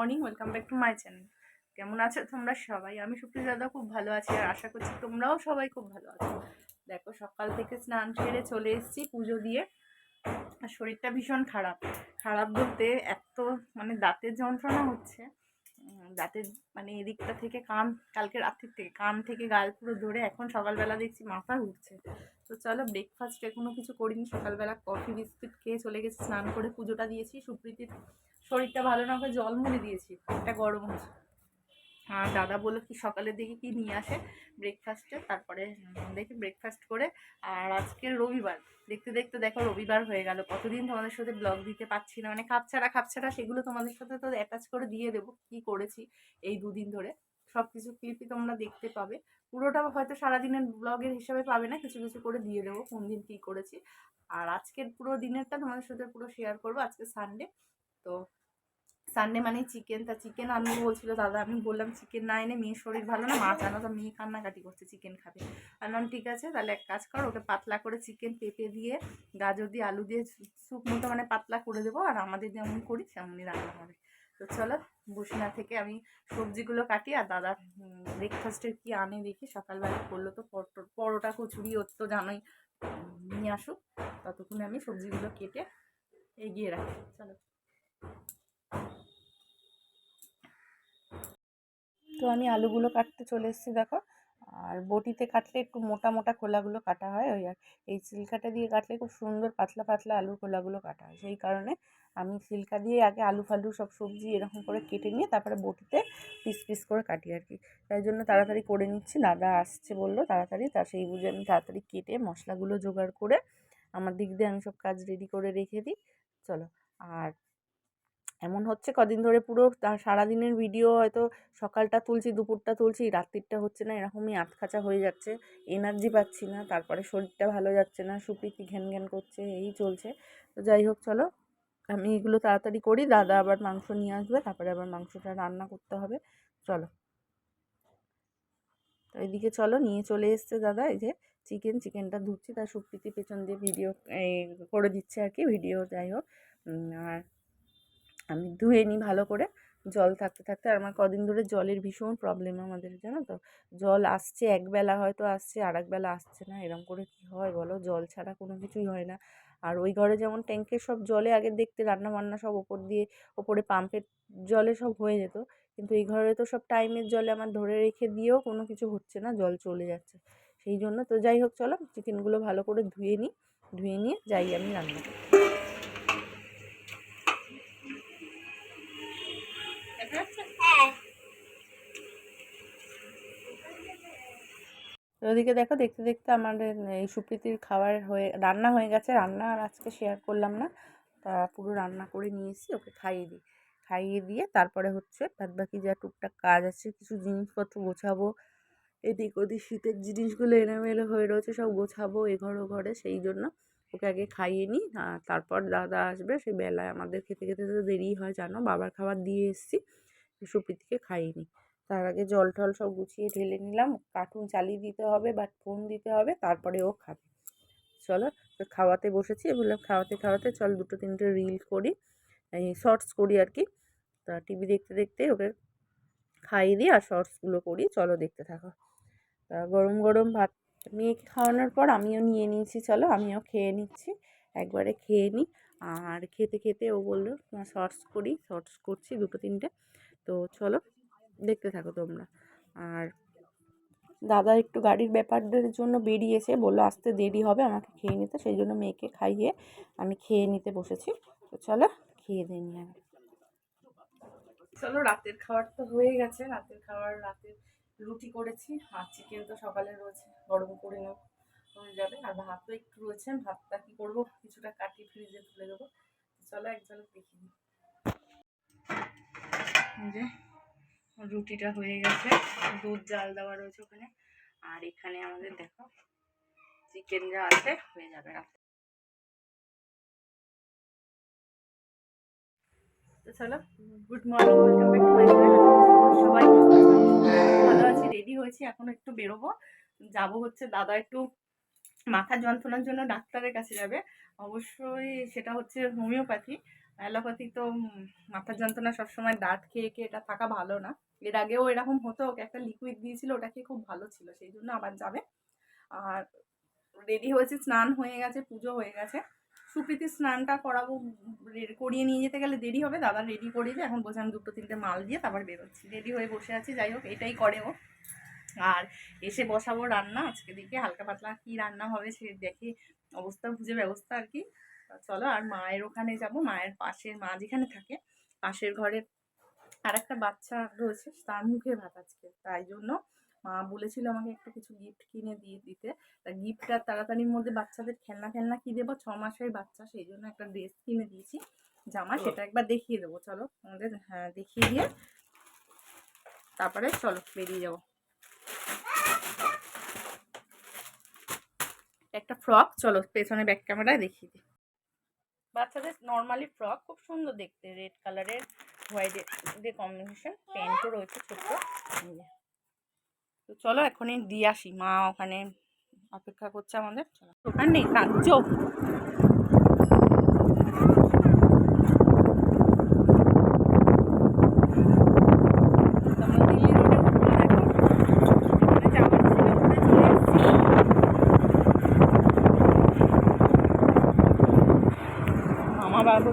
Morning, welcome back to my channel. কেমন আছো তোমরা সবাই? আমি সুপ্রিয় দাদা খুব ভালো আছি আর আশা করছি তোমরাও সবাই খুব ভালো আছো। দেখো, সকাল থেকে স্নান সেরে চলে এসেছি পুজো দিয়ে। আর শরীরটা ভীষণ খারাপ। খারাপ বলতে এত মানে দাঁতের যন্ত্রণা হচ্ছে। দাঁতের মানে এদিকটা থেকে কান, কালকে রাত্রির থেকে কান থেকে গাল পুরো ধরে এখন সকালবেলা দেখছি মাথা ঘুরছে। তো চলো ব্রেকফাস্ট এখনও কিছু করিনি। সকালবেলা কফি বিস্কুট খেয়ে চলে গেছি, স্নান করে পুজোটা দিয়েছি সুপ্রীতির। শরীরটা ভালো না করে জল মুড়ে দিয়েছি একটা গরম হচ্ছে। আর দাদা বলল কি সকালের দিকে কি নিয়ে আসে ব্রেকফাস্টে তারপরে দেখি ব্রেকফাস্ট করে। আর আজকে রবিবার, দেখতে দেখতে দেখো রবিবার হয়ে গেল। কতদিন তোমাদের সাথে ব্লগ দিতে পারছি না? মানে খাপছাড়া খাপছাড়া সেগুলো তোমাদের সাথে তো অ্যাটাচ করে দিয়ে দেবো, কি করেছি এই দুদিন ধরে। সব কিছু ক্লিপই তোমরা দেখতে পাবে। পুরোটা হয়তো সারাদিনের ব্লগের হিসাবে পাবে না, কিছু কিছু করে দিয়ে দেবো, কোন দিন কী করেছি। আর আজকের পুরো দিনেরটা তোমাদের সাথে পুরো শেয়ার করব, আজকে সানডে তো সানডে মানে চিকেন তা চিকেন আনব বলছিল, দাদা, আমি বললাম চিকেন না এনে মেয়ের শরীর ভালো না মাছ আনো তো মেয়ে কান্নাকাটি করছে চিকেন খাবে। আনলাম ঠিক আছে, তাহলে এক কাজ কর, ওকে পাতলা করে চিকেন পেঁপে দিয়ে, গাজর দিয়ে আলু দিয়ে স্যুপ মতো মানে পাতলা করে দেবো, আর আমাদের যেমন করি, তেমনই রান্না হবে। তো চলো বসে না থেকে আমি সবজিগুলো কাটি, আর দাদা ব্রেকফাস্টের কি আনে দেখি, সকালবেলা করল তো পরোটা কচুরি, ওর তো জানোই নিয়ে আসুক, ততক্ষণে আমি সবজিগুলো কেটে এগিয়ে রাখি, চলো। তো আমি আলুগুলো কাটতে চলে এসেছি, দেখো। আর বটিতে কাটলে একটু মোটা মোটা খোলাগুলো কাটা হয়, ওই আর এই সিলকাটা দিয়ে কাটলে খুব সুন্দর পাতলা পাতলা আলুর খোলাগুলো কাটা হয়। সেই কারণে আমি সিলকা দিয়ে আগে আলু ফালু সব সবজি এরকম করে কেটে নিয়ে তারপরে বটিতে পিস পিস করে কাটি আর কি। তাই জন্য তাড়াতাড়ি করে নিচ্ছি, দাদা আসছে বলল তাড়াতাড়ি, তা সেই বুঝে আমি তাড়াতাড়ি কেটে মশলাগুলো জোগাড় করে আমার দিক দিয়ে আমি সব কাজ রেডি করে রেখে দিই। চলো, আর এমন হচ্ছে কদিন ধরে পুরো সারাদিনের ভিডিও হয়তো সকালটা তুলছি, দুপুরটা তুলছি, রাত্রিরটা হচ্ছে না, এরকমই আটখাচা হয়ে যাচ্ছে। এনার্জি পাচ্ছি না, তারপরে শরীরটা ভালো যাচ্ছে না, সুপ্রীতি ঘ্যান ঘ্যান করছে, এই চলছে। তো যাই হোক, চলো, আমি এগুলো তাড়াতাড়ি করি, দাদা আবার মাংস নিয়ে আসবে, তারপরে আবার মাংসটা রান্না করতে হবে। চলো। তো এদিকে চলো, নিয়ে চলে এসছে দাদা, এই যে চিকেন, চিকেনটা ধুচ্ছি, তার সুপ্রীতি পেছন দিয়ে ভিডিও করে দিচ্ছে আর কি, ভিডিও, যাই হোক। আর আমি ধুয়ে নিই ভালো করে। জল থাকতে থাকতে আর আমার কদিন ধরে জলের ভীষণ প্রবলেম আমাদের, জানো তো? জল আসছে একবেলা হয়তো আসছে আর একবেলা আসছে না। এরকম করে কি হয় বলো? জল ছাড়া কোনো কিছুই হয় না। আর ওই ঘরে যেমন ট্যাঙ্কের সব জলে আগে দেখতে রান্না বান্না সব ওপর দিয়ে, ওপরে পাম্পের জলে সব হয়ে যেত। কিন্তু এই ঘরে তো সব টাইমের জলে আমার ধরে রেখে দিয়েও কোনো কিছু হচ্ছে না, জল চলে যাচ্ছে। সেই জন্য তো যাই হোক, চলো চিকেনগুলো ভালো করে ধুয়ে নিই। ধুয়ে নিয়ে যাই আমি রান্না করতে। ওদিকে দেখো, দেখতে দেখতে আমাদের, এই সুপ্রীতির খাবার হয়ে, রান্না হয়ে গেছে। রান্না আর আজকে শেয়ার করলাম না। তা পুরো রান্না করে নিয়ে এসেছি ওকে খাইয়ে দিই। খাইয়ে দিয়ে তারপরে হচ্ছে বাদ বাকি যা টুকটাক কাজ আছে, কিছু জিনিসপত্র গোছাবো। এদিক ওদিক শীতের জিনিসগুলো এলোমেলো হয়ে রয়েছে, সব গোছাবো এঘর ও ঘরে, সেই জন্য ওকে আগে খাইয়ে নিই। তারপর দাদা আসবে সেই বেলায় আমাদের খেতে খেতে তো দেরি হয়, জানো? বাবার খাবার দিয়ে এসেছি। সুপ্রীতিকে খাইয়ে নিই তার আগে জল টল সব গুছিয়ে ঢেলে নিলাম। কার্টুন চালিয়ে দিতে হবে বা ফোন দিতে হবে, তারপরে ও খাবে। চলো খাওয়াতে বসেছি। বললাম, খাওয়াতে খাওয়াতে চল দুটো তিনটে রিল করি। এই শর্টস করি আর কি। তা টিভি দেখতে দেখতে ওকে খাইয়ে দিই আর শর্টসগুলো করি। চলো দেখতে থাকো। তা গরম গরম ভাত মেয়েকে খাওয়ানোর পর আমিও নিয়ে নিয়েছি। চলো, আমিও খেয়ে নিচ্ছি। একবারে খেয়ে নিই আর খেতে খেতে ও বলল শর্টস করি শর্টস করছি দুটো তিনটে। তো চলো, দেখতে থাকো তোমরা। আর দাদা একটু গাড়ির ব্যাপারদের জন্য বেরিয়েছে, বলল আসতে দেরি হবে, আমাকে খেয়ে নিতে, সেই জন্য মেয়েকে খাইয়ে আমি খেয়ে নিতে বসেছি। তো চলো, খেয়ে দিই নিয়ে চলো, রাতের খাবার তো হয়ে গেছে, রাতের খাবার রাতের রুটি করেছি, আর চিকেন তো সকালে রয়েছে, গরম করে নেব হয়ে যাবে। আর ভাতও একটু রয়েছে, ভাতটা কী করব? কিছুটা কাটিয়ে ফ্রিজে তুলে দেবো। চলো একজন ঝলক দেখি দিই এই যে, রুটিটা হয়ে গেছে। দুধ, জাল দেওয়া রয়েছে ওখানে। আর এখানে আমাদের দেখো চিকেন যা আছে, হয়ে যাবে রাতে চলো গুড মর্নিং ওয়েলকাম ব্যাক ভালো আছি? রেডি হয়েছি, এখন একটু বেরোবো। যাব হচ্ছে দাদা একটু মাথার যন্ত্রণার জন্য ডাক্তারের কাছে যাবে। অবশ্যই সেটা হচ্ছে হোমিওপ্যাথি অ্যালোপ্যাথি তো মাথার যন্ত্রণা সবসময় দাঁত খেয়ে খেয়ে এটা থাকা ভালো না। এর আগেও এরকম হতো, ওকে একটা লিকুইড দিয়েছিল, ওটা খেয়ে খুব ভালো ছিল, সেই জন্য আবার যাবে। আর রেডি হয়েছে, স্নান হয়ে গেছে, পুজো হয়ে গেছে। সুপ্রীতি স্নানটা করাবো করিয়ে নিয়ে যেতে গেলে দেরি হবে, দাদা রেডি করিয়ে দিয়ে এখন আমি দুটো তিনটে মাল দিয়ে তারপর বেরোচ্ছি। রেডি হয়ে বসে আছি, যাই হোক, এটাই করে ও। আর এসে বসাবো রান্না আজকে দিকে হালকা পাতলা কি রান্না হবে সে দেখি অবস্থা বুঝে ব্যবস্থা আর কি। চলো আর মায়ের ওখানে যাব মায়ের পাশের মা যেখানে থাকে পাশের ঘরের আর একটা বাচ্চা রয়েছে তার মুখে ভাত আজকে। তাই জন্য মা বলেছিল আমাকে একটু কিছু গিফট কিনে দিয়ে দিতে। তা গিফটটা তাড়াতাড়ির মধ্যে বাচ্চাদের খেলনা খেলনা কি দেবো? ছ মাসের বাচ্চা সেই জন্য একটা ড্রেস কিনে দিয়েছি। জামা সেটা একবার দেখিয়ে দেবো। চলো আমাদের হ্যাঁ দেখিয়ে দিয়ে তারপরে চলো বেরিয়ে যাব। একটা ফ্রক চলো পেছনে ব্যাক ক্যামেরায় দেখিয়ে দিই। বাচ্চাদের নর্মালি ফ্রক খুব সুন্দর দেখতে। রেড কালারের হোয়াইট দিয়ে কম্বিনেশন প্যান্টও রয়েছে ছোট্ট। তো চলো এখনই দিয়ে আসি। মা ওখানে অপেক্ষা করছে আমাদের। দোকান নেই কাঁদছ তোমরা দিল্লি রোডে উঠবে দেখো ওখানে যাওয়ার ছিল ওখানে চলে এসেছি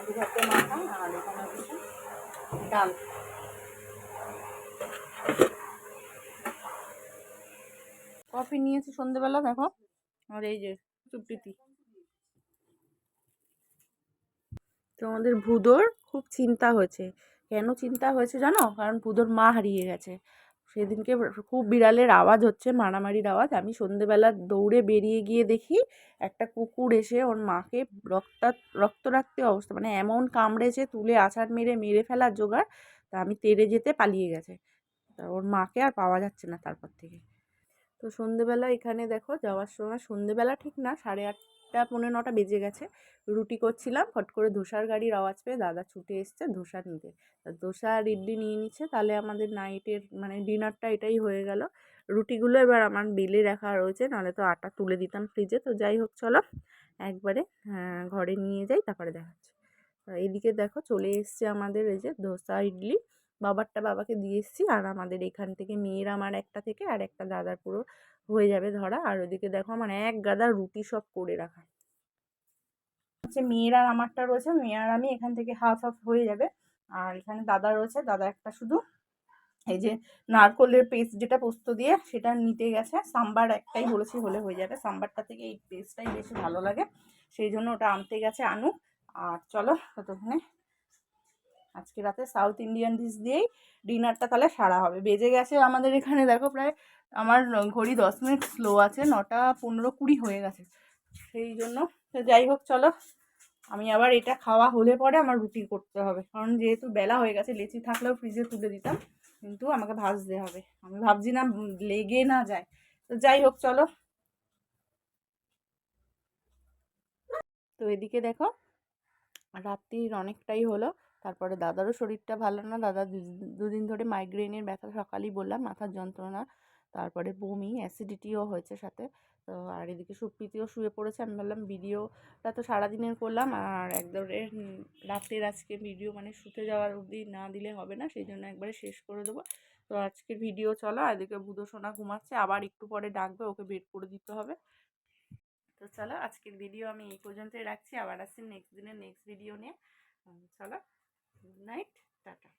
আলু ভাতে মাখা আর ডাল। কফি নিয়েছি সন্ধেবেলা, দেখো। আর এই যে চুপটিতি তো আমাদের ভুদোর খুব চিন্তা হয়েছে। কেন চিন্তা হয়েছে জানো? কারণ ভুদোর মা হারিয়ে গেছে। সেদিনকে খুব বিড়ালের আওয়াজ হচ্ছে, মারামারির আওয়াজ। আমি সন্ধেবেলা দৌড়ে বেরিয়ে গিয়ে দেখি একটা কুকুর এসে ওর মাকে রক্তা রাখতে অবস্থা মানে এমন কামড়েছে, তুলে আছাড় মেরে মেরে ফেলার জোগাড়, তা আমি তেড়ে যেতে পালিয়ে গেছে। তা ওর মাকে আর পাওয়া যাচ্ছে না তারপর থেকে। তো সন্ধেবেলা এখানে দেখো যাওয়ার সময় সন্ধেবেলা ঠিক না সাড়ে আটটা পৌনে নটা বেজে গেছে। রুটি করছিলাম ফট করে ধোসার গাড়ির আওয়াজ পেয়ে দাদা ছুটে এসছে ধোসা নিতে। ধোসা আর ইডলি নিয়ে নিচ্ছে তাহলে আমাদের নাইটের মানে ডিনারটা এটাই হয়ে গেল। রুটিগুলো এবার আমার বেলে রাখা রয়েছে নাহলে তো আটা তুলে দিতাম ফ্রিজে। তো যাই হোক চলো একবারে হ্যাঁ, ঘরে নিয়ে যাই তারপরে দেখাচ্ছি এদিকে দেখো চলে এসছে আমাদের এই যে ধোসা ইডলি। বাবারটা বাবাকে দিয়ে এসছি। আর আমাদের এখান থেকে মেয়ের আমার একটা থেকে আর একটা দাদার পুরো হয়ে যাবে ধরা। আর ওদিকে দেখো আমার এক গাদা রুটি সব করে রাখা। হচ্ছে মেয়ের আর আমারটা রয়েছে, মেয়ে আর আমি এখান থেকে হাফ হাফ হয়ে যাবে। আর এখানে দাদা রয়েছে, দাদা একটা শুধু এই যে নারকোলের পেস্ট যেটা পোস্ত দিয়ে সেটা নিতে গেছে। সাম্বার একটাই বলেছি হলে হয়ে যাবে। সাম্বারটা থেকে এই পেস্টটাই বেশি ভালো লাগে। সেই জন্য ওটা আনতে গেছে আনু আর চলো ততক্ষণে আজকে রাতে সাউথ ইন্ডিয়ান ডিশ দিয়েই ডিনারটা তাহলে সারা হবে। বেজে গেছে আমাদের এখানে, দেখো প্রায় আমার ঘড়ি দশ মিনিট স্লো আছে, নটা পনেরো কুড়ি হয়ে গেছে। সেই জন্য যাই হোক, চলো। আমি আবার এটা খাওয়া হলে পরে আমার রুটি করতে হবে। কারণ যেহেতু বেলা হয়ে গেছে, লেচি থাকলেও ফ্রিজে তুলে দিতাম, কিন্তু আমাকে ভাজতে হবে। আমি ভাবছি না লেগে না যায়। তো যাই হোক, চলো। তো এদিকে দেখো, রাত্রির অনেকটাই হলো। তারপরে দাদারও শরীরটা ভালো না, দাদা দুদিন ধরে মাইগ্রেনের ব্যথা সকালেই বললাম, মাথার যন্ত্রণা, তারপরে বমি অ্যাসিডিটিও হয়েছে সাথে। তো আর এদিকে সুপ্রীতিও শুয়ে পড়েছে, আমি ভাবলাম ভিডিওটা তো সারাদিনের করলাম আর একবারে রাতের আজকে ভিডিও মানে শুতে যাওয়ার অবধি না দিলে হবে না, সেই জন্য একবারে শেষ করে দেবো। তো আজকের ভিডিও চলো এদিকে বুধো সোনা ঘুমাচ্ছে, আবার একটু পরে ডাকবে, ওকে বেড করে দিতে হবে। তো চলো, আজকের ভিডিও আমি এই পর্যন্তই রাখছি, আবার আসছি নেক্সট দিনের নেক্সট ভিডিও নিয়ে। চলো। Good night tata